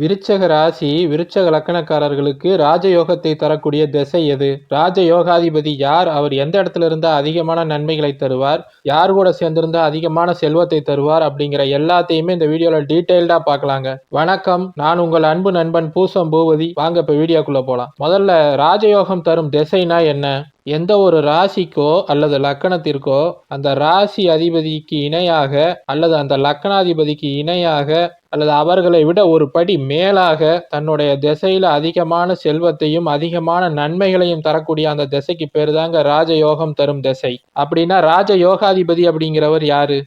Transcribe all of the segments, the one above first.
விருச்சக ராசி விருச்சக லக்கணக்காரர்களுக்கு ராஜயோகத்தை தரக்கூடிய திசை எது? ராஜயோகாதிபதி யார்? அவர் எந்த இடத்துல இருந்தா அதிகமான நன்மைகளை தருவார்? யார் கூட சேர்ந்திருந்தா அதிகமான செல்வத்தை தருவார்? அப்படிங்கிற எல்லாத்தையுமே இந்த வீடியோல டீட்டெயில்டா பார்க்கலாங்க. வணக்கம். நான் உங்கள் அன்பு நண்பன் பூசம் பூபதி. வாங்க இப்ப வீடியோக்குள்ள போலாம். முதல்ல ராஜயோகம் தரும் திசைனா என்ன? எந்த ஒரு ராசிக்கோ அல்லது லக்கணத்திற்கோ அந்த ராசி அதிபதிக்கு இணையாக அல்லது அந்த லக்கணாதிபதிக்கு இணையாக அல்லது அவர்களை விட ஒரு படி மேலாக தன்னுடைய திசையில அதிகமான செல்வத்தையும் அதிகமான நன்மைகளையும் தரக்கூடிய அந்த திசைக்கு பேர் தாங்க ராஜயோகம் தரும் திசை. அப்படின்னா ராஜ யோகாதிபதி அப்படிங்கிறவர் யாரு?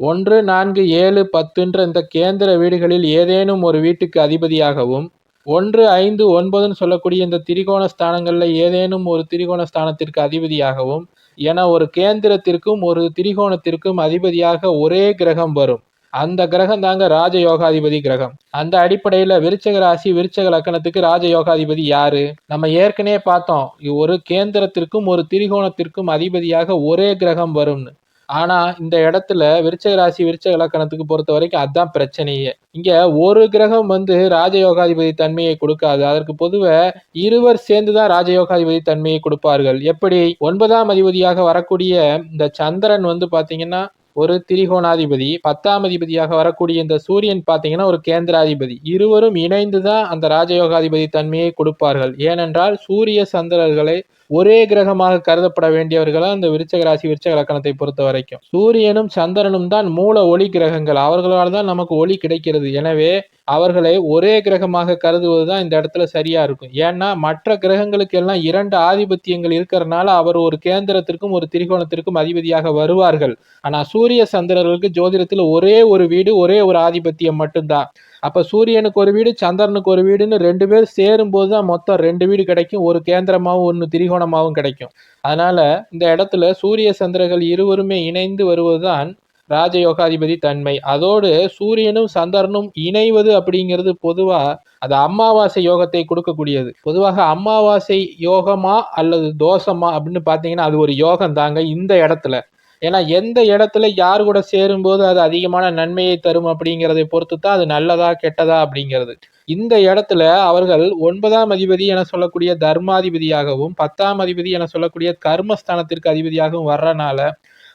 ஒன்று நான்கு ஏழு பத்துன்ற இந்த கேந்திர வீடுகளில் ஏதேனும் ஒரு வீட்டுக்கு அதிபதியாகவும் ஒன்று ஐந்து ஒன்பதுன்னு சொல்லக்கூடிய இந்த திரிகோண ஸ்தானங்களில் ஏதேனும் ஒரு திரிகோண ஸ்தானத்திற்கு அதிபதியாகவும் என ஒரு கேந்திரத்திற்கும் ஒரு திரிகோணத்திற்கும் அதிபதியாக ஒரே கிரகம் வரும். அந்த கிரகம் தாங்க ராஜ யோகாதிபதி கிரகம். அந்த அடிப்படையில விருச்சக ராசி விருச்சக லக்கணத்துக்கு ராஜ யோகாதிபதி யாரு? நம்ம ஏற்கனவே பார்த்தோம் ஒரு கேந்திரத்திற்கும் ஒரு திரிகோணத்திற்கும் அதிபதியாக ஒரே கிரகம் வரும்னு. ஆனா இந்த இடத்துல விருச்சக ராசி விருச்சக இலக்கணத்துக்கு பொறுத்த வரைக்கும் அதான் பிரச்சனையே. இங்க ஒரு கிரகம் வந்து ராஜயோகாதிபதி தன்மையை கொடுக்காது. அதற்கு பொதுவாக இருவர் சேர்ந்துதான் ராஜயோகாதிபதி தன்மையை கொடுப்பார்கள். எப்படி? ஒன்பதாம் அதிபதியாக வரக்கூடிய இந்த சந்திரன் வந்து பாத்தீங்கன்னா ஒரு திரிகோணாதிபதி. பத்தாம் அதிபதியாக வரக்கூடிய இந்த சூரியன் பாத்தீங்கன்னா ஒரு கேந்திராதிபதி. இருவரும் இணைந்துதான் அந்த ராஜயோகாதிபதி தன்மையை கொடுப்பார்கள். ஏனென்றால் சூரிய சந்திரர்களை ஒரே கிரகமாக கருதப்பட வேண்டியவர்களா இந்த விருச்சக ராசி விருச்சக லக்கணத்தை பொறுத்த வரைக்கும். சூரியனும் சந்திரனும் தான் மூல ஒளி கிரகங்கள். அவர்களால் தான் நமக்கு ஒளி கிடைக்கிறது. எனவே அவர்களை ஒரே கிரகமாக கருதுவது தான் இந்த இடத்துல சரியா இருக்கும். ஏன்னா மற்ற கிரகங்களுக்கு எல்லாம் இரண்டு ஆதிபத்தியங்கள் இருக்கிறதுனால அவர் ஒரு கேந்திரத்திற்கும் ஒரு திரிகோணத்திற்கும் அதிபதியாக வருவார்கள். ஆனா சூரிய சந்திரர்களுக்கு ஜோதிடத்தில் ஒரே ஒரு வீடு ஒரே ஒரு ஆதிபத்தியம் மட்டும்தான். அப்போ சூரியனுக்கு ஒரு வீடு சந்திரனுக்கு ஒரு வீடுன்னு ரெண்டு பேர் சேரும் போது தான் மொத்தம் ரெண்டு வீடு கிடைக்கும். ஒரு கேந்திரமாகவும் ஒன்று திரிகோணமாகவும் கிடைக்கும். அதனால் இந்த இடத்துல சூரிய சந்திரர்கள் இருவருமே இணைந்து வருவதுதான் ராஜயோகாதிபதி தன்மை. அதோடு சூரியனும் சந்திரனும் இணைவது அப்படிங்கிறது பொதுவாக அது அமாவாசை யோகத்தை கொடுக்கக்கூடியது. பொதுவாக அமாவாசை யோகமா அல்லது தோஷமா அப்படின்னு பார்த்தீங்கன்னா அது ஒரு யோகம் தாங்க இந்த இடத்துல. ஏன்னா எந்த இடத்துல யார் கூட சேரும்போது அது அதிகமான நன்மையை தரும் அப்படிங்கிறதை பொறுத்து தான் அது நல்லதா கெட்டதா அப்படிங்கிறது. இந்த இடத்துல அவர்கள் ஒன்பதாம் அதிபதி என சொல்லக்கூடிய தர்மாதிபதியாகவும் பத்தாம் அதிபதி என சொல்லக்கூடிய கர்மஸ்தானத்திற்கு அதிபதியாகவும் வர்றனால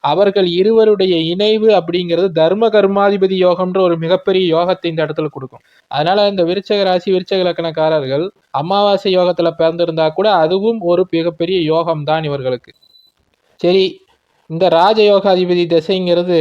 அவர்கள் இருவருடைய இணைவு அப்படிங்கிறது தர்ம கர்மாதிபதி யோகம்ன்ற ஒரு மிகப்பெரிய யோகத்தை இந்த இடத்துல கொடுக்கும். அதனால இந்த விருச்சக ராசி விருச்சக லக்கணக்காரர்கள் அமாவாசை யோகத்துல பிறந்திருந்தா கூட அதுவும் ஒரு மிகப்பெரிய யோகம் தான் இவர்களுக்கு. சரி இந்த ராஜயோகாதிபதி திசைங்கிறது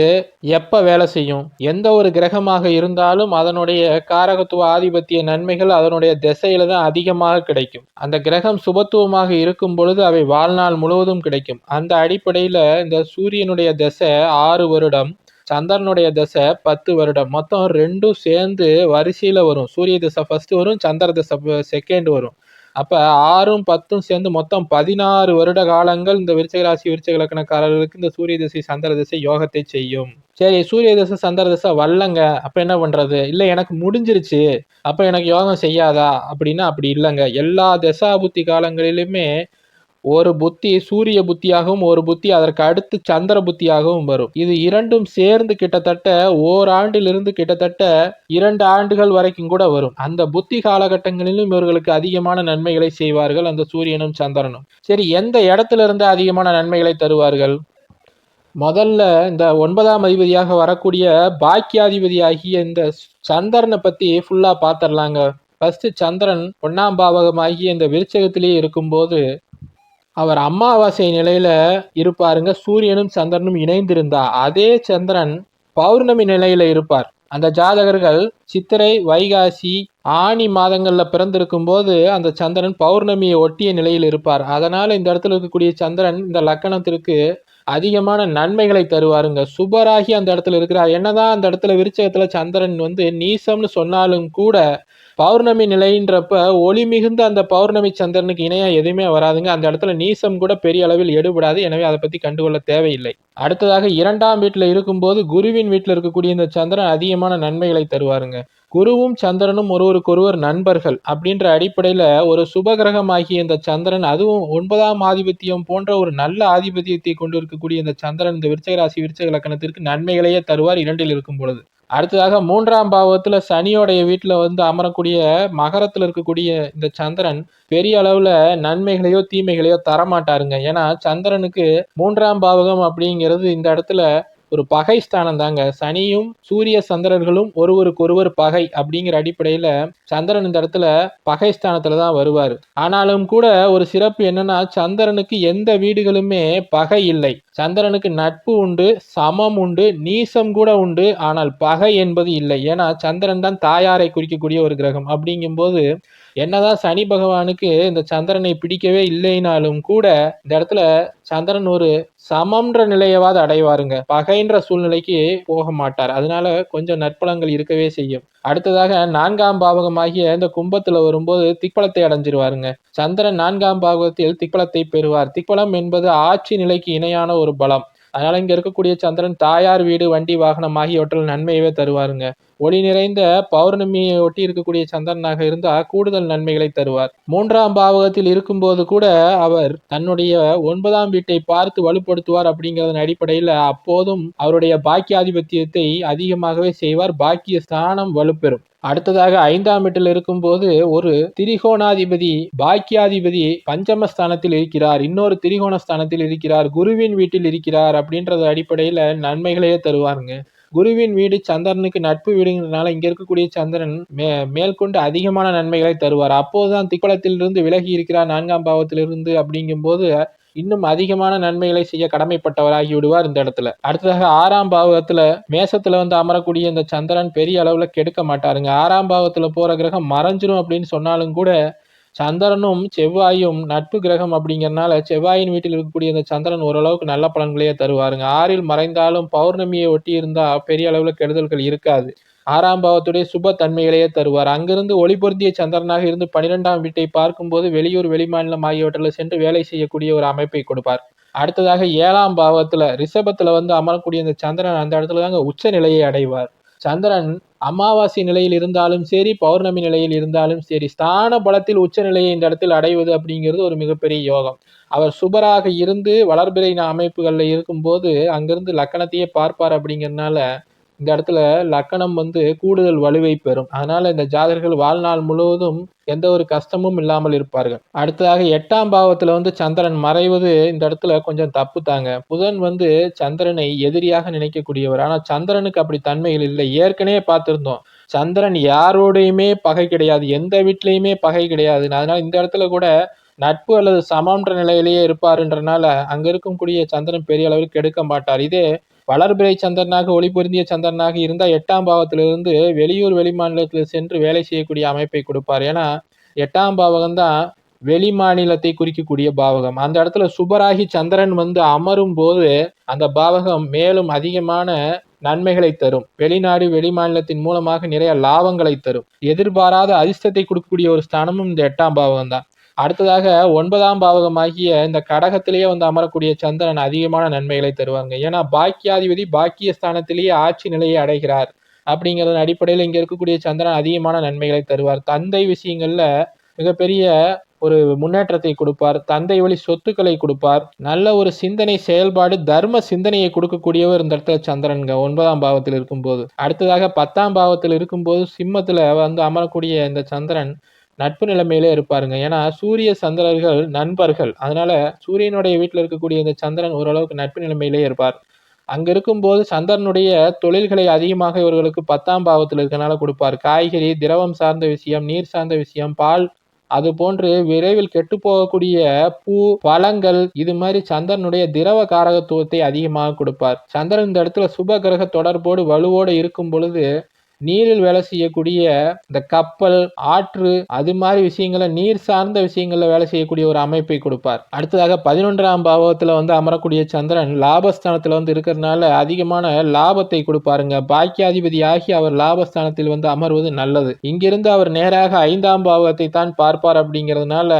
எப்போ வேலை செய்யும்? எந்த ஒரு கிரகமாக இருந்தாலும் அதனுடைய காரகத்துவ ஆதிபத்திய நன்மைகள் அதனுடைய திசையில தான் அதிகமாக கிடைக்கும். அந்த கிரகம் சுபத்துவமாக இருக்கும் பொழுது அவை வாழ்நாள் முழுவதும் கிடைக்கும். அந்த அடிப்படையில் இந்த சூரியனுடைய திசை ஆறு வருடம் சந்திரனுடைய தசை பத்து வருடம். மொத்தம் ரெண்டும் சேர்ந்து வரிசையில் வரும். சூரிய திசை ஃபஸ்ட்டு வரும் சந்திர திசை செகண்ட் வரும். அப்போ ஆறும் பத்தும் சேர்ந்து மொத்தம் பதினாறு வருட காலங்கள் இந்த விருச்சக ராசி விருச்சக லக்கணக்காரர்களுக்கு இந்த சூரிய திசை சந்திர திசை யோகத்தை செய்யும். சரி சூரிய திசை சந்திர திசை வல்லங்க அப்போ என்ன பண்ணுறது இல்லை எனக்கு முடிஞ்சிருச்சு. அப்போ எனக்கு யோகம் செய்யாதா? அப்படின்னா அப்படி இல்லைங்க. எல்லா தசாபுத்தி காலங்களிலுமே ஒரு புத்தி சூரிய புத்தியாகவும் ஒரு புத்தி அதற்கு அடுத்து சந்திர புத்தியாகவும் வரும். இது இரண்டும் சேர்ந்து கிட்டத்தட்ட ஓராண்டிலிருந்து கிட்டத்தட்ட இரண்டு ஆண்டுகள் வரைக்கும் கூட வரும். அந்த புத்தி காலகட்டங்களிலும் இவர்களுக்கு அதிகமான நன்மைகளை செய்வார்கள் அந்த சூரியனும் சந்திரனும். சரி எந்த இடத்துல இருந்து அதிகமான நன்மைகளை தருவார்கள்? முதல்ல இந்த ஒன்பதாம் அதிபதியாக வரக்கூடிய பாக்கியாதிபதி ஆகிய இந்த சந்திரனை பத்தி ஃபுல்லா பாத்திரலாங்க ஃபர்ஸ்ட் சந்திரன் ஒன்னாம் பாவகமாகிய இந்த விருச்சகத்திலேயே இருக்கும்போது அவர் அமாவாசை நிலையில இருப்பாருங்க. சூரியனும் சந்திரனும் இணைந்திருந்தா அதே சந்திரன் பௌர்ணமி நிலையில இருப்பார். அந்த ஜாதகர்கள் சித்திரை வைகாசி ஆணி மாதங்களில் பிறந்திருக்கும் போது அந்த சந்திரன் பௌர்ணமியை ஒட்டிய நிலையில் இருப்பார். அதனால இந்த இடத்துல இருக்கக்கூடிய சந்திரன் இந்த லக்கணத்திற்கு அதிகமான நன்மைகளை தருவாருங்க. சுபராகி அந்த இடத்துல இருக்கிறார். என்னதான் அந்த இடத்துல விருச்சகத்துல சந்திரன் வந்து நீசம்னு சொன்னாலும் கூட பௌர்ணமி நிலைன்றப்ப ஒளி மிகுந்த அந்த பௌர்ணமி சந்திரனுக்கு இணையாக எதுவுமே வராதுங்க. அந்த இடத்துல நீசம் கூட பெரிய அளவில் எடுபடாது. எனவே அதை பற்றி கண்டுகொள்ள தேவையில்லை. அடுத்ததாக இரண்டாம் வீட்டில் இருக்கும்போது குருவின் வீட்டில் இருக்கக்கூடிய இந்த சந்திரன் அதிகமான நன்மைகளை தருவாருங்க. குருவும் சந்திரனும் ஒருவருக்கொருவர் நண்பர்கள் அப்படின்ற அடிப்படையில் ஒரு சுபகிரகமாகிய இந்த சந்திரன் அதுவும் ஒன்பதாம் ஆதிபத்தியம் போன்ற ஒரு நல்ல ஆதிபத்தியத்தை கொண்டு இருக்கக்கூடிய இந்த சந்திரன் இந்த விருச்சகராசி விருச்சக லக்கணத்திற்கு நன்மைகளையே தருவார் இரண்டில் இருக்கும் பொழுது அடுத்ததாக மூன்றாம் பாவத்துல சனியோடைய வீட்டுல வந்து அமரக்கூடிய மகரத்துல இருக்கக்கூடிய இந்த சந்திரன் பெரிய அளவுல நன்மைகளையோ தீமைகளையோ தரமாட்டாருங்க. ஏன்னா சந்திரனுக்கு மூன்றாம் பாவகம் அப்படிங்கிறது இந்த இடத்துல ஒரு பகை ஸ்தானம் தாங்க சனியும் சூரிய சந்திரர்களும் ஒருவருக்கொருவர் பகை அப்படிங்கிற அடிப்படையில சந்திரன் இந்த இடத்துல பகை ஸ்தானத்துல தான் வருவார். ஆனாலும் கூட ஒரு சிறப்பு என்னன்னா சந்திரனுக்கு எந்த வீடுகளுமே பகை இல்லை. சந்திரனுக்கு நட்பு உண்டு சமம் உண்டு நீசம் கூட உண்டு. ஆனால் பகை என்பது இல்லை. ஏன்னா சந்திரன் தான் தாயாரை குறிக்கக்கூடிய ஒரு கிரகம். அப்படிங்கும்போது என்னதான் சனி பகவானுக்கு இந்த சந்திரனை பிடிக்கவே இல்லைனாலும் கூட இந்த இடத்துல சந்திரன் ஒரு சமம்ன்ற நிலையவாது அடைவாருங்க. பகைன்ற சூழ்நிலைக்கு போக மாட்டார். அதனால கொஞ்சம் நற்பலங்கள் இருக்கவே செய்யும். அடுத்ததாக நான்காம் பாவகமாகிய இந்த கும்பத்துல வரும்போது திக்பலத்தை அடைஞ்சிருவாருங்க. சந்திரன் நான்காம் பாவகத்தில் திக்பலத்தை பெறுவார். திக்பலம் என்பது ஆட்சி நிலைக்கு இணையான ஒரு பலம். அதனால இங்க இருக்கக்கூடிய சந்திரன் தாயார் வீடு வண்டி வாகனம் ஆகியவற்றில் நன்மையவே தருவாருங்க. ஒளி நிறைந்த பௌர்ணமியை ஒட்டி இருக்கக்கூடிய சந்திரனாக இருந்தால் கூடுதல் நன்மைகளை தருவார். மூன்றாம் பாவகத்தில் இருக்கும்போது கூட அவர் தன்னுடைய ஒன்பதாம் வீட்டை பார்த்து வலுப்படுத்துவார் அப்படிங்கிறதன் அடிப்படையில் அப்போதும் அவருடைய பாக்கியாதிபத்தியத்தை அதிகமாகவே செய்வார் பாக்கிய ஸ்தானம் வலுப்பெறும். அடுத்ததாக ஐந்தாம் வீட்டில் இருக்கும்போது ஒரு திரிகோணாதிபதி பாக்கியாதிபதி பஞ்சமஸ்தானத்தில் இருக்கிறார் இன்னொரு திரிகோண ஸ்தானத்தில் இருக்கிறார் குருவின் வீட்டில் இருக்கிறார் அப்படின்றது அடிப்படையில் நன்மைகளையே தருவாருங்க. குருவின் வீடு சந்திரனுக்கு நட்பு வீடுங்கிறதுனால இங்க இருக்கக்கூடிய சந்திரன் மே மேற்கொண்டு அதிகமான நன்மைகளை தருவார். அப்போதுதான் திக்குளத்திலிருந்து விலகி இருக்கிறார். நான்காம் பாவத்திலிருந்து அப்படிங்கும்போது இன்னும் அதிகமான நன்மைகளை செய்ய கடமைப்பட்டவராகி விடுவார் இந்த இடத்துல. அடுத்ததாக ஆறாம் பாவத்துல மேசத்துல வந்து அமரக்கூடிய இந்த சந்திரன் பெரிய அளவுல கெடுக்க மாட்டாருங்க. ஆறாம் பாவத்துல போற கிரகம் மறைஞ்சிரும் அப்படின்னு சொன்னாலும் கூட சந்திரனும் செவ்வாயும் நட்பு கிரகம் அப்படிங்கறனால செவ்வாயின் வீட்டில் இருக்கக்கூடிய இந்த சந்திரன் ஓரளவுக்கு நல்ல பலன்களையே தருவாருங்க. ஆறில் மறைந்தாலும் பௌர்ணமியை ஒட்டி இருந்தா பெரிய அளவுல கெடுதல்கள் இருக்காது. ஆறாம் பாவத்துடைய சுப தன்மைகளையே தருவார். அங்கிருந்து ஒளி பொருந்திய சந்திரனாக இருந்து பனிரெண்டாம் வீட்டை பார்க்கும்போது வெளியூர் வெளிமாநிலம் ஆகியவற்றில் சென்று வேலை செய்யக்கூடிய ஒரு அமைப்பை கொடுப்பார். அடுத்ததாக ஏழாம் பாவத்துல ரிஷபத்துல வந்து அமரக்கூடிய இந்த சந்திரன் அந்த இடத்துல தாங்க உச்ச நிலையை அடைவார். சந்திரன் அமாவாசை நிலையில் இருந்தாலும் சரி பௌர்ணமி நிலையில் இருந்தாலும் சரி ஸ்தான பலத்தில் உச்ச நிலையை இந்த இடத்தில் அடைவது அப்படிங்கிறது ஒரு மிகப்பெரிய யோகம். அவர் சுபராக இருந்து வளர்பிறை அமைப்புகளில் இருக்கும்போது அங்கிருந்து லக்கணத்தையே பார்ப்பார் அப்படிங்கிறதுனால இந்த இடத்துல லக்கணம் வந்து கூடுதல் வலுவை பெறும். அதனால இந்த ஜாதகர்கள் வாழ்நாள் முழுவதும் எந்த ஒரு கஷ்டமும் இல்லாமல் இருப்பார்கள். அடுத்ததாக எட்டாம் பாவத்துல வந்து சந்திரன் மறைவது இந்த இடத்துல கொஞ்சம் தப்பு தாங்க. புதன் வந்து சந்திரனை எதிரியாக நினைக்கக்கூடியவர். ஆனா சந்திரனுக்கு அப்படி தன்மைகள் இல்லை. ஏற்கனவே பார்த்திருந்தோம். சந்திரன் யாரோடையுமே பகை கிடையாது. எந்த வீட்லையுமே பகை கிடையாது. அதனால இந்த இடத்துல கூட நட்பு அல்லது சமம்ன்ற நிலையிலேயே இருப்பாருன்றனால அங்க இருக்கக்கூடிய சந்திரன் பெரிய அளவில் கெடுக்க மாட்டார். இதே வளர்பிறை சந்திரனாக ஒளி பொருந்திய சந்திரனாக இருந்தால் எட்டாம் பாவத்திலிருந்து வெளியூர் வெளிமாநிலத்தில் சென்று வேலை செய்யக்கூடிய அமைப்பை கொடுப்பார். ஏன்னா எட்டாம் பாவகம் தான் வெளி மாநிலத்தை குறிக்கக்கூடிய பாவகம். அந்த இடத்துல சுபராகி சந்திரன் வந்து அமரும் போது அந்த பாவகம் மேலும் அதிகமான நன்மைகளை தரும். வெளிநாடு வெளி மாநிலத்தின் மூலமாக நிறைய லாபங்களை தரும். எதிர்பாராத அதிர்ஷ்டத்தை கொடுக்கக்கூடிய ஒரு ஸ்தானமும் இந்த எட்டாம் பாவகம் தான். அடுத்ததாக ஒன்பதாம் பாவகமாகிய இந்த கடகத்திலேயே வந்து அமரக்கூடிய சந்திரன் அதிகமான நன்மைகளை தருவாங்க. ஏன்னா பாக்கியாதிபதி பாக்கிய ஸ்தானத்திலேயே ஆட்சி நிலையை அடைகிறார். அப்படிங்கிறதன் அடிப்படையில் இங்கே இருக்கக்கூடிய சந்திரன் அதிகமான நன்மைகளை தருவார். தந்தை விஷயங்களில் மிகப்பெரிய ஒரு முன்னேற்றத்தை கொடுப்பார். தந்தை வழி சொத்துக்களை கொடுப்பார். நல்ல ஒரு சிந்தனை செயல்பாடு தர்ம சிந்தனையை கொடுக்கக்கூடியவர் இந்த இடத்துல சந்திரன்க ஒன்பதாம் பாவத்தில் இருக்கும்போது. அடுத்ததாக பத்தாம் பாவத்தில் இருக்கும்போது சிம்மத்தில் வந்து அமரக்கூடிய இந்த சந்திரன் நட்பு நிலைமையிலே இருப்பாருங்க. ஏன்னா சூரிய சந்திரர்கள் நண்பர்கள். அதனால சூரியனுடைய வீட்டில் இருக்கக்கூடிய இந்த சந்திரன் ஓரளவுக்கு நட்பு நிலைமையிலே இருப்பார். அங்க இருக்கும்போது சந்திரனுடைய தொழில்களை அதிகமாக இவர்களுக்கு பத்தாம் பாவத்தில் இருக்கனால கொடுப்பார். காய்கறி திரவம் சார்ந்த விஷயம் நீர் சார்ந்த விஷயம் பால் அது போன்று விரைவில் கெட்டு போகக்கூடிய பூ பழங்கள் இது மாதிரி சந்திரனுடைய திரவ காரகத்துவத்தை அதிகமாக கொடுப்பார். சந்திரன் இந்த இடத்துல சுப கிரக தொடர்போடு வலுவோடு இருக்கும் பொழுது நீரில் வேலை செய்யக்கூடிய இந்த கப்பல் ஆற்று அது மாதிரி விஷயங்களை நீர் சார்ந்த விஷயங்கள்ல வேலை செய்யக்கூடிய ஒரு அமைப்பை கொடுப்பார். அடுத்ததாக பதினொன்றாம் பாவத்துல வந்து அமரக்கூடிய சந்திரன் லாபஸ்தானத்துல வந்து இருக்கிறதுனால அதிகமான லாபத்தை கொடுப்பாருங்க. பாக்கியாதிபதி ஆகி அவர் லாபஸ்தானத்தில் வந்து அமர்வது நல்லது. இங்கிருந்து அவர் நேராக ஐந்தாம் பாவத்தை தான் பார்ப்பார் அப்படிங்கிறதுனால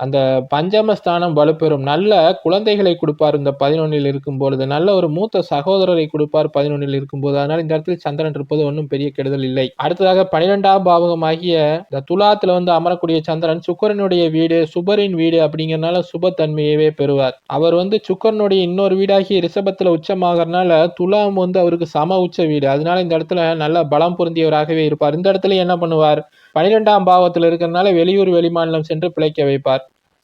அந்த பஞ்சமஸ்தானம் வலுப்பெறும். நல்ல குழந்தைகளை கொடுப்பார் இந்த பதினொன்னில் இருக்கும் பொழுது நல்ல ஒரு மூத்த சகோதரரை கொடுப்பார் பதினொன்றில் இருக்கும்போது. அதனால் இந்த இடத்தில் சந்திரன் இருப்பது ஒன்றும் பெரிய கெடுதல் இல்லை. அடுத்ததாக பன்னிரெண்டாம் பாவகமாகிய இந்த துலாத்துல வந்து அமரக்கூடிய சந்திரன் சுக்கரனுடைய வீடு சுபரின் வீடு அப்படிங்கிறனால சுபத்தன்மையவே பெறுவார். அவர் வந்து சுக்கரனுடைய இன்னொரு வீடாகிய ரிஷபத்தில் உச்சமாகறனால துலாம் வந்து அவருக்கு சம உச்ச வீடு. அதனால இந்த இடத்துல நல்ல பலம் பொருந்தியவராகவே இருப்பார். இந்த இடத்துல என்ன பண்ணுவார்? பனிரெண்டாம் பாவத்தில் இருக்கிறதுனால வெளியூர் வெளிமாநிலம் சென்று பிழைக்க வைப்பார்.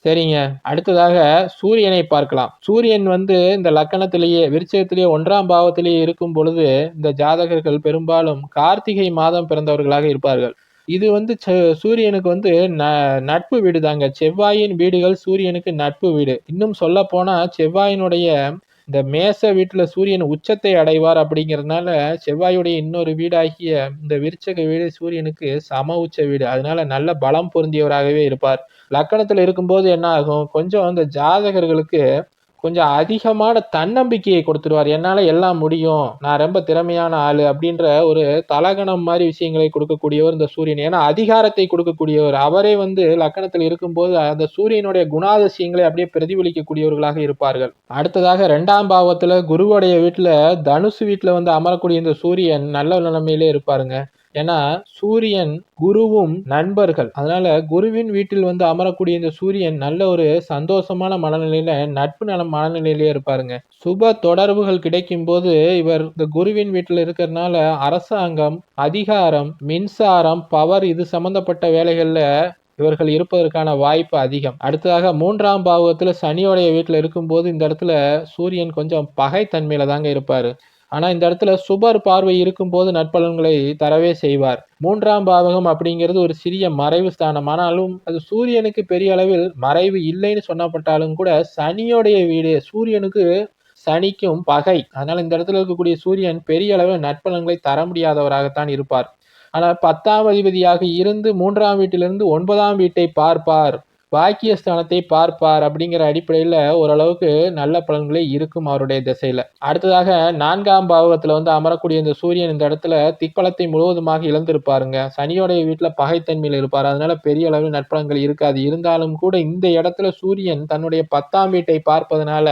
சரிங்க. அடுத்ததாக சூரியனை பார்க்கலாம். சூரியன் வந்து இந்த லக்கணத்திலேயே விருச்சகத்திலேயே ஒன்றாம் பாவத்திலேயே இருக்கும் பொழுது இந்த ஜாதகர்கள் பெரும்பாலும் கார்த்திகை மாதம் பிறந்தவர்களாக இருப்பார்கள். இது வந்து ச- சூரியனுக்கு வந்து ந நட்பு வீடு தாங்க செவ்வாயின் வீடுகள் சூரியனுக்கு நட்பு வீடு. இன்னும் சொல்ல போனா செவ்வாயினுடைய இந்த மேச வீட்டில் சூரியன் உச்சத்தை அடைவார் அப்படிங்கிறதுனால செவ்வாயுடைய இன்னொரு வீடாகிய இந்த விருச்சக வீடு சூரியனுக்கு சம உச்ச வீடு. அதனால நல்ல பலம் பொருந்தியவராகவே இருப்பார். லக்கணத்தில் இருக்கும்போது என்ன ஆகும்? கொஞ்சம் அந்த ஜாதகர்களுக்கு கொஞ்சம் அதிகமான தன்னம்பிக்கையை கொடுத்துருவார். என்னால் எல்லாம் முடியும். நான் ரொம்ப திறமையான ஆள் அப்படின்ற ஒரு தலகணம் மாதிரி விஷயங்களை கொடுக்கக்கூடியவர் இந்த சூரியன். ஏன்னா அதிகாரத்தை கொடுக்கக்கூடியவர். அவரே வந்து லக்கணத்தில் இருக்கும்போது அந்த சூரியனுடைய குணாதிசயங்களை அப்படியே பிரதிபலிக்கக்கூடியவர்களாக இருப்பார்கள். அடுத்ததாக ரெண்டாம் பாவத்தில் குருவுடைய வீட்டில் தனுசு வீட்டில் வந்து அமரக்கூடிய இந்த சூரியன் நல்ல நிலைமையிலே இருப்பாருங்க. ஏன்னா சூரியன் குருவும் நண்பர்கள். அதனால குருவின் வீட்டில் வந்து அமரக்கூடிய இந்த சூரியன் நல்ல ஒரு சந்தோஷமான மனநிலையில நட்பு நல மனநிலையிலே இருப்பாருங்க. சுப தொடர்புகள் கிடைக்கும் போது இவர் இந்த குருவின் வீட்டில் இருக்கிறதுனால அரசாங்கம் அதிகாரம் மின்சாரம் பவர் இது சம்பந்தப்பட்ட வேலைகள்ல இவர்கள் இருப்பதற்கான வாய்ப்பு அதிகம். அடுத்ததாக மூன்றாம் பாவத்துல சனியோடைய வீட்டில் இருக்கும்போது இந்த இடத்துல சூரியன் கொஞ்சம் பகைத்தன்மையில தாங்க இருப்பாரு. ஆனா இந்த இடத்துல சுபர் பார்வை இருக்கும்போது நற்பலன்களை தரவே செய்வார். மூன்றாம் பாவகம் அப்படிங்கிறது ஒரு சிறிய மறைவு ஸ்தானம். ஆனாலும் அது சூரியனுக்கு பெரிய அளவில் மறைவு இல்லைன்னு சொன்னப்பட்டாலும் கூட சனியோடைய வீடு சூரியனுக்கு சனிக்கும் பகை. அதனால இந்த இடத்துல இருக்கக்கூடிய சூரியன் பெரிய அளவில் நற்பலன்களை தர முடியாதவராகத்தான் இருப்பார். ஆனால் பத்தாம் அதிபதியாக இருந்து மூன்றாம் வீட்டிலிருந்து ஒன்பதாம் வீட்டை பார்ப்பார். பாக்கியஸ்தானத்தை பார்ப்பார் அப்படிங்கிற அடிப்படையில் ஓரளவுக்கு நல்ல பலன்களே இருக்கும் அவருடைய திசையில். அடுத்ததாக நான்காம் பாவகத்தில் வந்து அமரக்கூடிய இந்த சூரியன் இந்த இடத்துல திக்பலத்தை முழுவதுமாக இழந்திருப்பாருங்க. சனியோடைய வீட்டில் பகைத்தன்மையில் இருப்பார். அதனால பெரிய அளவில் நற்பலன்கள் இருக்காது. இருந்தாலும் கூட இந்த இடத்துல சூரியன் தன்னுடைய பத்தாம் வீட்டை பார்ப்பதனால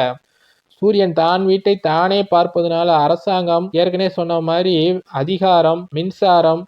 சூரியன் தான் வீட்டை தானே பார்ப்பதனால அரசாங்கம் ஏற்கனவே சொன்ன மாதிரி அதிகாரம் மின்சாரம்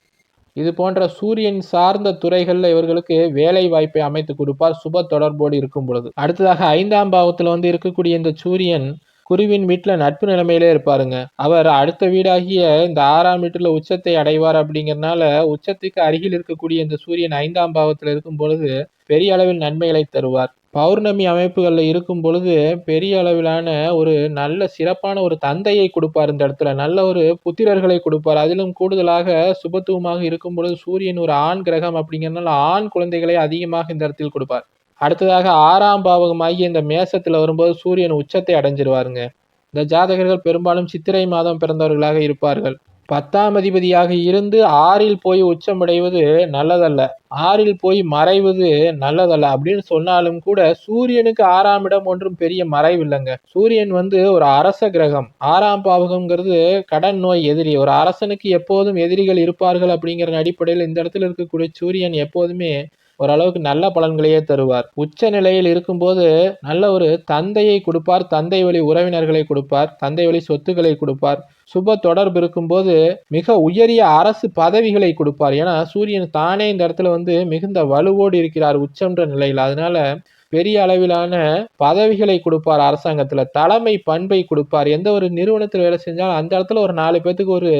இது போன்ற சூரியன் சார்ந்த துறைகளில் இவர்களுக்கு வேலை வாய்ப்பை அமைத்து கொடுப்பார் சுப தொடர்போடு இருக்கும் பொழுது. அடுத்ததாக ஐந்தாம் பாவத்தில் வந்து இருக்கக்கூடிய இந்த சூரியன் குருவின் வீட்டில் நட்பு நிலைமையிலே இருப்பாருங்க. அவர் அடுத்த வீடாகிய இந்த ஆறாம் வீட்டில் உச்சத்தை அடைவார் அப்படிங்கிறனால உச்சத்துக்கு அருகில் இருக்கக்கூடிய இந்த சூரியன் ஐந்தாம் பாவத்தில் இருக்கும் பொழுது பெரிய அளவில் நன்மைகளை தருவார். பௌர்ணமி அமைப்புகளில் இருக்கும் பொழுது பெரிய அளவிலான ஒரு நல்ல சிறப்பான ஒரு தந்தையை கொடுப்பார் இந்த இடத்துல. நல்ல ஒரு புத்திரர்களை கொடுப்பார். அதிலும் கூடுதலாக சுபத்துவமாக இருக்கும் பொழுது சூரியன் ஒரு ஆண் கிரகம் அப்படிங்கிறதுனால ஆண் குழந்தைகளை அதிகமாக இந்த இடத்தில் கொடுப்பார். அடுத்ததாக ஆறாம் பாவகமாகிய இந்த மேசத்தில் வரும்போது சூரியன் உச்சத்தை அடைஞ்சிருவாருங்க. இந்த ஜாதகர்கள் பெரும்பாலும் சித்திரை மாதம் பிறந்தவர்களாக இருப்பார்கள். பத்தாம் அதிபதியாக இருந்து ஆறில் போய் உச்சமடைவது நல்லதல்ல. ஆறில் போய் மறைவது நல்லதல்ல. அப்படின்னு சொன்னாலும் கூட சூரியனுக்கு ஆறாம் இடம் ஒன்றும் பெரிய மறைவு இல்லைங்க சூரியன் வந்து ஒரு அரச கிரகம். ஆறாம் பாவகம்ங்கிறது கடன் நோய் எதிரி. ஒரு அரசனுக்கு எப்போதும் எதிரிகள் இருப்பார்கள் அப்படிங்கிற அடிப்படையில் இந்த இடத்துல இருக்கக்கூடிய சூரியன் எப்போதுமே ஓரளவுக்கு நல்ல பலன்களையே தருவார். உச்ச நிலையில் இருக்கும்போது நல்ல ஒரு தந்தையை கொடுப்பார். தந்தை வழி உறவினர்களை கொடுப்பார். தந்தை வழி சொத்துக்களை கொடுப்பார். சுப தொடர்பு இருக்கும்போது மிக உயரிய அரசு பதவிகளை கொடுப்பார். ஏன்னா சூரியன் தானே இந்த இடத்துல வந்து மிகுந்த வலுவோடு இருக்கிறார் உச்சம்ன்ற நிலையில். அதனால பெரிய அளவிலான பதவிகளை கொடுப்பார் அரசாங்கத்துல. தலைமை பண்பை கொடுப்பார். எந்த ஒரு நிறுவனத்தில் வேலை செஞ்சாலும் அந்த இடத்துல ஒரு நாலு பேத்துக்கு ஒரு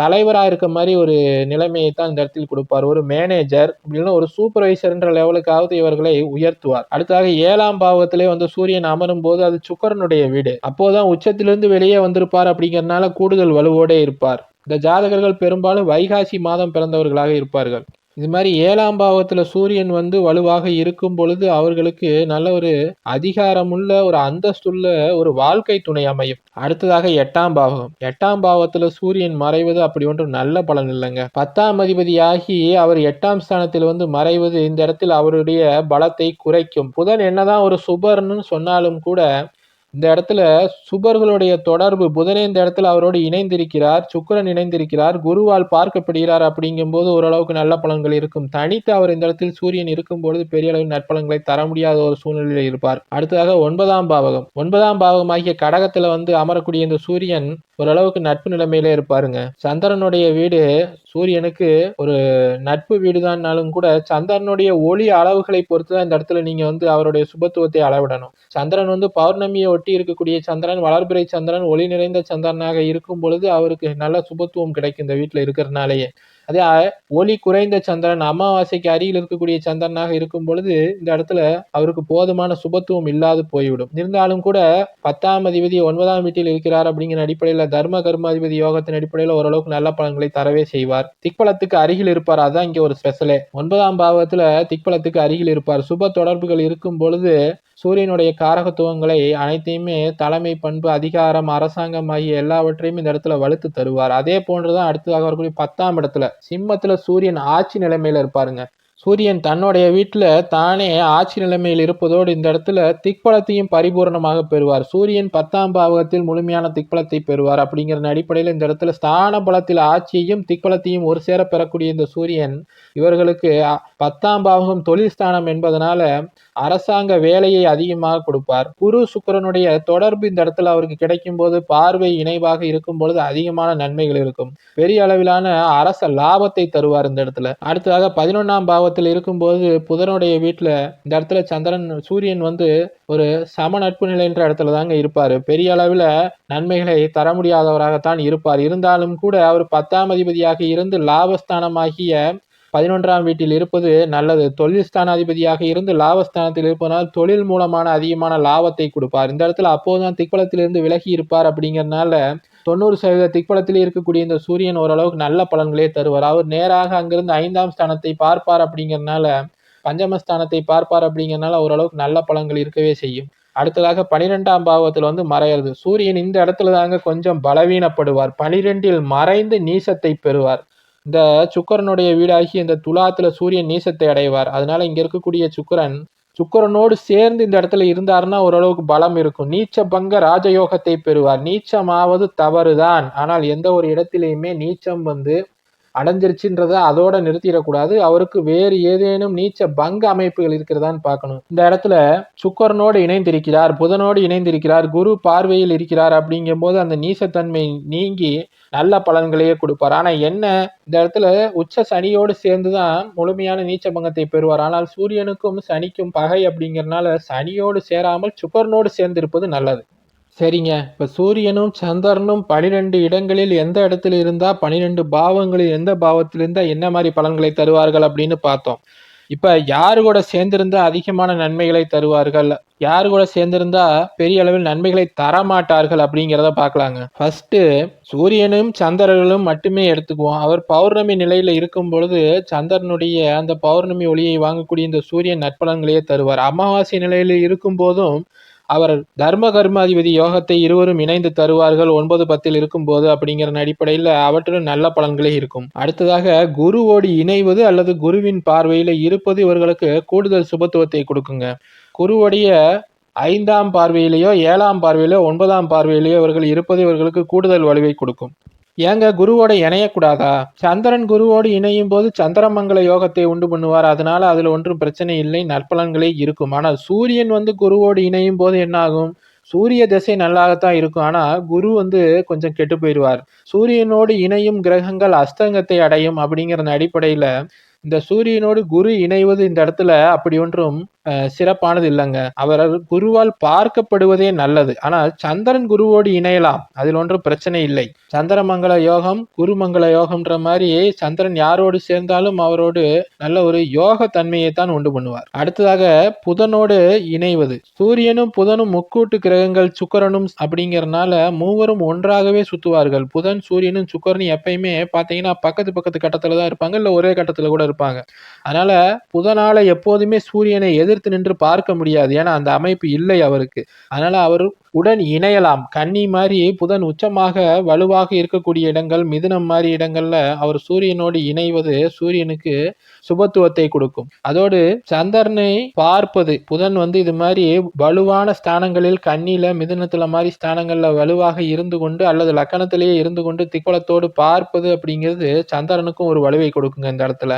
தலைவராக இருக்க மாதிரி ஒரு நிலைமையை தான் இந்த இடத்தில் கொடுப்பார். ஒரு மேனேஜர் இல்லைன்னா ஒரு சூப்பர்வைசர்ன்ற லெவலுக்காவது இவர்களை உயர்த்துவார். அடுத்ததாக ஏழாம் பாவத்திலே வந்து சூரியன் அமரும் போது அது சுக்கரனுடைய வீடு. அப்போதான் உச்சத்திலிருந்து வெளியே வந்திருப்பார் அப்படிங்கிறதுனால கூடுதல் வலுவோடே இருப்பார். இந்த ஜாதகர்கள் பெரும்பாலும் வைகாசி மாதம் பிறந்தவர்களாக இருப்பார்கள். இது மாதிரி ஏழாம் பாவத்துல சூரியன் வந்து வலுவாக இருக்கும் பொழுது அவர்களுக்கு நல்ல ஒரு அதிகாரமுள்ள ஒரு அந்தஸ்துள்ள ஒரு வாழ்க்கை துணை அமையும். அடுத்ததாக எட்டாம் பாவகம். எட்டாம் பாவத்துல சூரியன் மறைவது அப்படி ஒன்றும் நல்ல பலன் இல்லைங்க. பத்தாம் அதிபதியாகி அவர் எட்டாம் ஸ்தானத்தில் வந்து மறைவது இந்த இடத்தில் அவருடைய பலத்தை குறைக்கும். புதன் என்னதான் ஒரு சுபர்னு சொன்னாலும் கூட இந்த இடத்துல சுபர்களுடைய தொடர்பு புதனே இந்த இடத்துல அவரோடு இணைந்திருக்கிறார் சுக்கிரன் இணைந்திருக்கிறார் குருவால் பார்க்கப்படுகிறார் அப்படிங்கும்போது ஓரளவுக்கு நல்ல பலன்கள் இருக்கும். தனித்து அவர் இந்த இடத்தில் சூரியன் இருக்கும் பொழுது பெரிய அளவில் நற்பலன்களை தர முடியாத ஒரு சூழ்நிலையில் இருப்பார். அடுத்ததாக ஒன்பதாம் பாவகம். ஒன்பதாம் பாவகமாகிய கடகத்துல வந்து அமரக்கூடிய இந்த சூரியன் ஓரளவுக்கு நட்பு நிலைமையில இருப்பாருங்க. சந்திரனுடைய வீடு சூரியனுக்கு ஒரு நட்பு வீடுதான்னாலும் கூட சந்திரனுடைய ஒளி அளவுகளை பொறுத்து தான் இந்த இடத்துல நீங்க வந்து அவருடைய சுபத்துவத்தை அளவிடணும். சந்திரன் வந்து பௌர்ணமியை ஒட்டி இருக்கக்கூடிய சந்திரன் வளர்பிறை சந்திரன் ஒளி நிறைந்த சந்திரனாக இருக்கும் பொழுது அவருக்கு நல்ல சுபத்துவம் கிடைக்கும் இந்த வீட்டில் இருக்கிறனாலேயே. அதே ஒளி குறைந்த சந்திரன் அமாவாசைக்கு அருகில் இருக்கக்கூடிய சந்திரனாக இருக்கும் பொழுது இந்த இடத்துல அவருக்கு போதுமான சுபத்துவம் இல்லாது போய்விடும். இருந்தாலும் கூட பத்தாம் அதிபதி ஒன்பதாம் வீட்டில் இருக்கிறார் அப்படிங்கிற அடிப்படையில் தர்ம கர்மாதிபதி யோகத்தின் அடிப்படையில் ஓரளவுக்கு நல்ல பலன்களை தரவே செய்வார். திக்பலத்துக்கு அருகில் இருப்பார். அதான் இங்கே ஒரு ஸ்பெஷலே ஒன்பதாம் பாவத்துல திக்பலத்துக்கு அருகில் இருப்பார். சுப தொடர்புகள் இருக்கும் பொழுது சூரியனுடைய காரகத்துவங்களை அனைத்தையுமே தலைமை பண்பு அதிகாரம் அரசாங்கம் ஆகிய எல்லாவற்றையும் இந்த இடத்துல வலுத்து தருவார். அதே போன்றுதான் அடுத்ததாக வரக்கூடிய பத்தாம் இடத்துல சிம்மத்துல சூரியன் ஆட்சி நிலைமையில இருப்பாருங்க. சூரியன் தன்னுடைய வீட்டில் தானே ஆட்சி நிலைமையில் இருப்பதோடு இந்த இடத்துல திக்பலத்தையும் பரிபூர்ணமாக பெறுவார். சூரியன் பத்தாம் பாவகத்தில் முழுமையான திக்பலத்தை பெறுவார். அப்படிங்கிற அடிப்படையில் இந்த இடத்துல ஸ்தான பலத்தில் ஆட்சியையும் திக்பலத்தையும் ஒரு சேர பெறக்கூடிய இந்த சூரியன் இவர்களுக்கு பத்தாம் பாவகம் தொழில் ஸ்தானம் என்பதனால அரசாங்க வேலையை அதிகமாக கொடுப்பார். குரு சுக்கரனுடைய தொடர்பு இந்த இடத்துல அவருக்கு கிடைக்கும் போது பார்வை இணைவாக இருக்கும் பொழுது அதிகமான நன்மைகள் இருக்கும். பெரிய அளவிலான அரச லாபத்தை தருவார் இந்த இடத்துல. அடுத்ததாக பதினொன்னாம் பாவத்தில் இருக்கும்போது புதனுடைய வீட்டில் இந்த இடத்துல சந்திரன் சூரியன் வந்து ஒரு சம நட்பு நிலைன்ற இடத்துல தாங்க இருப்பார். பெரிய அளவில் நன்மைகளை தர முடியாதவராகத்தான் இருப்பார். இருந்தாலும் கூட அவர் பத்தாம் அதிபதியாக இருந்து லாபஸ்தானமாகிய பதினொன்றாம் வீட்டில் இருப்பது நல்லது. தொழில் ஸ்தானாதிபதியாக இருந்து லாபஸ்தானத்தில் இருப்பதனால் தொழில் மூலமான அதிகமான லாபத்தை கொடுப்பார். இந்த இடத்துல அப்போதுதான் திக்பலத்திலிருந்து விலகி இருப்பார் அப்படிங்கிறதுனால தொண்ணூறு சதவீத திக்பலத்தில் இருக்கக்கூடிய இந்த சூரியன் ஓரளவுக்கு நல்ல பலன்களே தருவார். அவர் நேராக அங்கிருந்து ஐந்தாம் ஸ்தானத்தை பார்ப்பார் அப்படிங்கறதுனால பஞ்சமஸ்தானத்தை பார்ப்பார் அப்படிங்கிறதுனால ஓரளவுக்கு நல்ல பலன்கள் இருக்கவே செய்யும். அடுத்ததாக பனிரெண்டாம் பாவத்தில் வந்து மறையிறது. சூரியன் இந்த இடத்துல தாங்க கொஞ்சம் பலவீனப்படுவார். பனிரெண்டில் மறைந்து நீசத்தை பெறுவார். இந்த சுக்கரனுடைய வீடாகி இந்த துலாத்துல சூரியன் நீசத்தை அடைவார். அதனால இங்க இருக்கக்கூடிய சுக்கிரன் சுக்கிரனோடு சேர்ந்து இந்த இடத்துல இருந்தாருன்னா ஓரளவுக்கு பலம் இருக்கும். நீச்ச பங்க ராஜயோகத்தை பெறுவார். நீச்சமாவது தவறுதான். ஆனால் எந்த ஒரு இடத்திலையுமே நீச்சம் வந்து அடைஞ்சிருச்சுன்றத அதோட நிறுத்திடக்கூடாது. அவருக்கு வேறு ஏதேனும் நீச்ச பங்க அமைப்புகள் இருக்கிறதான்னு பார்க்கணும். இந்த இடத்துல சுக்கரனோடு இணைந்திருக்கிறார் புதனோடு இணைந்திருக்கிறார் குரு பார்வையில் இருக்கிறார் அப்படிங்கும்போது அந்த நீசத்தன்மை நீங்கி நல்ல பலன்களையே கொடுப்பார். ஆனால் என்ன இந்த இடத்துல உச்ச சனியோடு சேர்ந்து தான் முழுமையான நீச்ச பங்கத்தை பெறுவார். ஆனால் சூரியனுக்கும் சனிக்கும் பகை அப்படிங்கிறனால சனியோடு சேராமல் சுக்கரனோடு சேர்ந்திருப்பது நல்லது. சரிங்க. இப்போ சூரியனும் சந்திரனும் பனிரெண்டு இடங்களில் எந்த இடத்துல இருந்தால் பனிரெண்டு பாவங்களில் எந்த பாவத்தில் இருந்தால் என்ன மாதிரி பலன்களை தருவார்கள் அப்படின்னு பார்த்தோம். இப்போ யார் கூட சேர்ந்திருந்தா அதிகமான நன்மைகளை தருவார்கள்? யார் கூட சேர்ந்திருந்தா பெரிய அளவில் நன்மைகளை தரமாட்டார்கள் அப்படிங்கிறத பார்க்கலாங்க. ஃபர்ஸ்ட்டு சூரியனும் சந்திரர்களும் மட்டுமே எடுத்துக்குவோம். அவர் பௌர்ணமி நிலையில் இருக்கும் பொழுது சந்திரனுடைய அந்த பௌர்ணமி ஒளியை வாங்கக்கூடிய இந்த சூரியன் நற்பலன்களையே தருவார். அமாவாசை நிலையில இருக்கும் போதும் அவர் தர்ம கர்மாதிபதி யோகத்தை இருவரும் இணைந்து தருவார்கள் ஒன்பது பத்தில் இருக்கும்போது அப்படிங்கிற அடிப்படையில் அவற்றிலும் நல்ல பலன்களே இருக்கும். அடுத்ததாக குருவோடு இணைவது அல்லது குருவின் பார்வையில் இருப்பது இவர்களுக்கு கூடுதல் சுபத்துவத்தை கொடுக்குங்க. குருவுடைய ஐந்தாம் பார்வையிலேயோ ஏழாம் பார்வையிலோ ஒன்பதாம் பார்வையிலேயோ இவர்கள் இருப்பது இவர்களுக்கு கூடுதல் வலுவை கொடுக்கும். ஏங்க குருவோட இணையக்கூடாதா? சந்திரன் குருவோடு இணையும் போது சந்திரமங்கல யோகத்தை உண்டு பண்ணுவார். அதனால அதுல ஒன்றும் பிரச்சனை இல்லை. நற்பலன்களே இருக்கும். ஆனால் சூரியன் வந்து குருவோடு இணையும் போது என்ன ஆகும் சூரிய திசை நல்லாகத்தான் இருக்கும். ஆனால் குரு வந்து கொஞ்சம் கெட்டு போயிடுவார். சூரியனோடு இணையும் கிரகங்கள் அஸ்தங்கத்தை அடையும் அப்படிங்கிற அடிப்படையில் இந்த சூரியனோடு குரு இணைவது இந்த இடத்துல அப்படி ஒன்றும் சிறப்பானது இல்லைங்க. அவர் குருவால் பார்க்கப்படுவதே நல்லது. ஆனால் சந்திரன் குருவோடு இணையலாம். அதில் ஒன்றும் பிரச்சனை இல்லை. சந்திரமங்கல யோகம் குருமங்கல யோகம்ன்ற மாதிரி சந்திரன் யாரோடு சேர்ந்தாலும் அவரோடு நல்ல ஒரு யோக தன்மையை தான் உண்டு பண்ணுவார். அடுத்ததாக புதனோடு இணைவது. சூரியனும் புதனும் முக்கூட்டு கிரகங்கள் சுக்கரனும் அப்படிங்கிறனால மூவரும் ஒன்றாகவே சுத்துவார்கள். புதன் சூரியனும் சுக்கரனும் எப்பயுமே பார்த்தீங்கன்னா பக்கத்து பக்கத்து கட்டத்தில் தான் இருப்பாங்க. இல்லை ஒரே கட்டத்தில் கூட இருப்பாங்க. அதனால புதனால எப்போதுமே சூரியனை எதிர்த்து நின்று பார்க்க முடியாது. ஏன்னா அந்த அமைப்பு இல்லை அவருக்கு. அதனால அவர் உடன் இணையலாம். கன்னி மாதிரி புதன் உச்சமாக வலுவாக இருக்கக்கூடிய இடங்கள் மிதுனம் மாதிரி இடங்கள்ல அவர் சூரியனோடு இணைவது சூரியனுக்கு சுபத்துவத்தை கொடுக்கும். அதோடு சந்திரனை பார்ப்பது புதன் வந்து இது மாதிரி வலுவான ஸ்தானங்களில் கண்ணில மிதுனத்துல மாதிரி ஸ்தானங்கள்ல வலுவாக இருந்து கொண்டு அல்லது லக்கணத்திலேயே இருந்து கொண்டு திக்கோலத்தோடு பார்ப்பது அப்படிங்கிறது சந்திரனுக்கும் ஒரு வலுவை கொடுக்குங்க இந்த இடத்துல.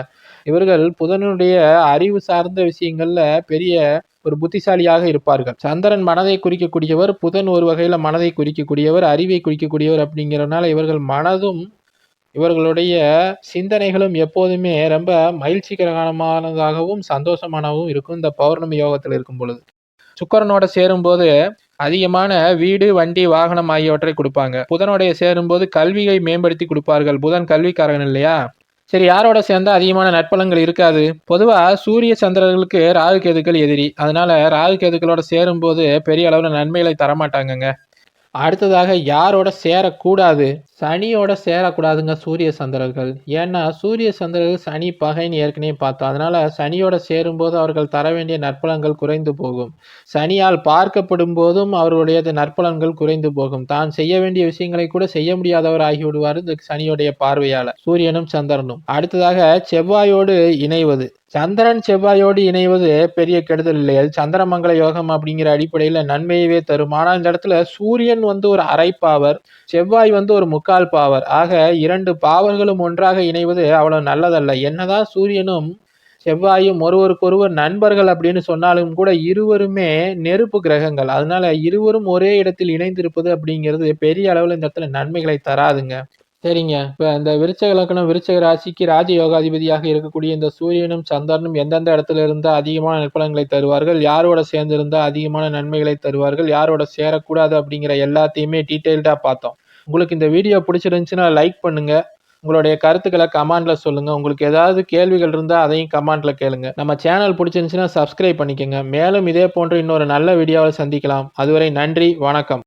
இவர்கள் புதனுடைய அறிவு சார்ந்த விஷயங்கள்ல பெரிய ஒரு புத்திசாலியாக இருப்பார்கள். சந்திரன் மனதை குறிக்கக்கூடியவர் புதன் ஒரு வகையில் மனதை குறிக்கக்கூடியவர் அறிவை குறிக்கக்கூடியவர் அப்படிங்கிறனால இவர்கள் மனதும் இவர்களுடைய சிந்தனைகளும் எப்போதுமே ரொம்ப மகிழ்ச்சிகரமானதாகவும் சந்தோஷமானவும் இருக்கும் இந்த பௌர்ணமி யோகத்தில் இருக்கும் பொழுது. சுக்கரனோட சேரும்போது அதிகமான வீடு வண்டி வாகனம் ஆகியவற்றை கொடுப்பாங்க. புதனோடைய சேரும்போது கல்வியை மேம்படுத்தி கொடுப்பார்கள். புதன் கல்விக்காரன் இல்லையா? சரி யாரோட சேர்ந்தா அதிகமான நட்பலங்கள் இருக்காது? பொதுவாக சூரிய சந்திரர்களுக்கு ராகு கேதுக்கள் எதிரி. அதனால ராகு கேதுக்களோட சேரும்போது பெரிய அளவில் நன்மைகளை தரமாட்டாங்கங்க. அடுத்ததாக யாரோட சேரக்கூடாது? சனியோட சேரக்கூடாதுங்க சூரிய சந்திரர்கள். ஏன்னா சூரிய சந்திரர்கள் சனி பகைன்னு ஏற்கனவே பார்த்தோம். அதனால சனியோட சேரும்போது அவர்கள் தர வேண்டிய நற்பலன்கள் குறைந்து போகும். சனியால் பார்க்கப்படும் போதும் அவர்களுடைய நற்பலன்கள் குறைந்து போகும். தான் செய்ய வேண்டிய விஷயங்களை கூட செய்ய முடியாதவர் ஆகிவிடுவார் இந்த சனியோடைய பார்வையால சூரியனும் சந்திரனும். அடுத்ததாக செவ்வாயோடு இணைவது. சந்திரன் செவ்வாயோடு இணைவது பெரிய கெடுதல் இல்லை. அது சந்திரமங்கல யோகம் அப்படிங்கிற அடிப்படையில் நன்மையவே தரும். ஆனால் இந்த இடத்துல சூரியன் வந்து ஒரு அரைப்பாவர் செவ்வாய் வந்து ஒரு முக்கால் பாவர். ஆக இரண்டு பாவர்களும் ஒன்றாக இணைவது அவ்வளவு நல்லதல்ல. என்னதான் சூரியனும் செவ்வாயும் ஒருவருக்கொருவர் நண்பர்கள் அப்படின்னு சொன்னாலும் கூட இருவருமே நெருப்பு கிரகங்கள். அதனால இருவரும் ஒரே இடத்தில் இணைந்திருப்பது அப்படிங்கிறது பெரிய அளவில் இந்த இடத்துல நன்மைகளை தராதுங்க. சரிங்க. இப்போ இந்த விருச்சக லக்கணம் விருச்சக ராசிக்கு ராஜ யோகாதிபதியாக இருக்கக்கூடிய இந்த சூரியனும் சந்திரனும் எந்தெந்த இடத்துல இருந்தால் அதிகமான நற்பலன்களை தருவார்கள்? யாரோட சேர்ந்திருந்தால் அதிகமான நன்மைகளை தருவார்கள்? யாரோட சேரக்கூடாது அப்படிங்கிற எல்லாத்தையுமே டீட்டெயில்டாக பார்த்தோம். உங்களுக்கு இந்த வீடியோ பிடிச்சிருந்துச்சுன்னா லைக் பண்ணுங்கள் உங்களுடைய கருத்துக்களை கமெண்ட்ல சொல்லுங்க. உங்களுக்கு ஏதாவது கேள்விகள் இருந்தால் அதையும் கமெண்ட்ல கேளுங்க. நம்ம சேனல் பிடிச்சிருந்துச்சுன்னா சப்ஸ்கிரைப் பண்ணிக்கோங்க. மேலும் இதே போன்ற இன்னொரு நல்ல வீடியோவில் சந்திக்கலாம். அதுவரை நன்றி வணக்கம்.